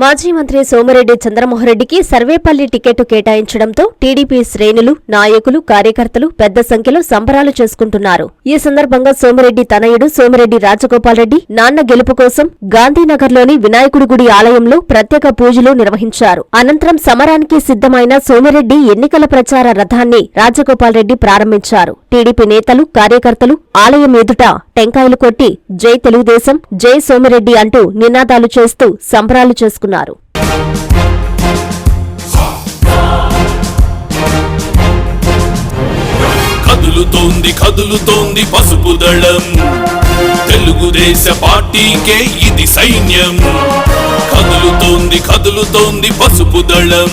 మాజీ మంత్రి సోమిరెడ్డి చంద్రమోహన్రెడ్డికి సర్వేపల్లి టికెట్ కేటాయించడంతో టీడీపీ శ్రేణులు నాయకులు కార్యకర్తలు పెద్ద సంఖ్యలో సంబరాలు చేసుకుంటున్నారు. ఈ సందర్భంగా సోమిరెడ్డి తనయుడు సోమిరెడ్డి రాజగోపాల్రెడ్డి నాన్న గెలుపు కోసం గాంధీనగర్లోని వినాయకుడి గుడి ఆలయంలో ప్రత్యేక పూజలు నిర్వహించారు. అనంతరం సమరానికి సిద్ధమైన సోమిరెడ్డి ఎన్నికల ప్రచార రథాన్ని రాజగోపాల్రెడ్డి ప్రారంభించారు. టీడీపీ నేతలు కార్యకర్తలు ఆలయం ఎదుట టెంకాయలు కొట్టి జై తెలుగుదేశం జై సోమిరెడ్డి అంటూ నినాదాలు చేస్తూ సంబరాలు చేసుకున్నారు. కదులుతోంది కదులుతోంది పసుపు దళం. తెలుగుదేశ పార్టీకే ఇది సైన్యం. కదులుతోంది కదులుతోంది పసుపు దళం.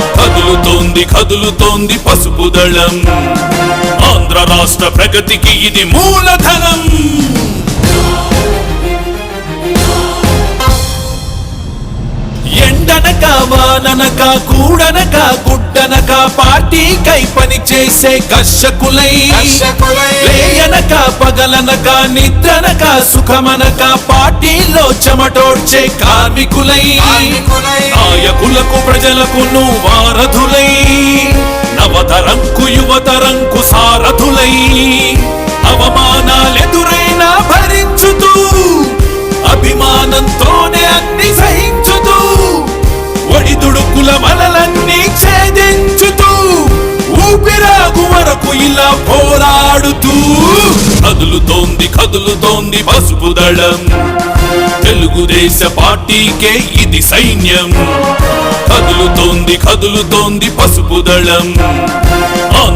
కదులుతోంది కదులుతోంది పసుపు దళం. ఆంధ్ర రాష్ట్ర ప్రగతికి ఇది మూలధనం. ఎండనక వాననక కూడనక గుడ్డనక పార్టీకై పని చేసే కర్షకులై. లేయనక పగలనక నిద్రనక సుఖమనక పార్టీలో చెమటోడ్చే కార్మికులై. నాయకులకు ప్రజలకు వారధులై నవతరంకు యువతరంకు సారథులై. అవమానాలెదురైనా భరించుతూ అభిమానంతోనే అన్ని సహించుతూ ఒడిదుడుకుల మలలన్నీ ఛేదించుతూ ఊపిరాగు వరకు ఇలా పోరాడుతూ కదులుతోంది కదులుతోంది పసుపు దళం. తెలుగుదేశ పార్టీకే ఇది సైన్యం. కదులుతోంది కదులుతోంది పసుపు దళం.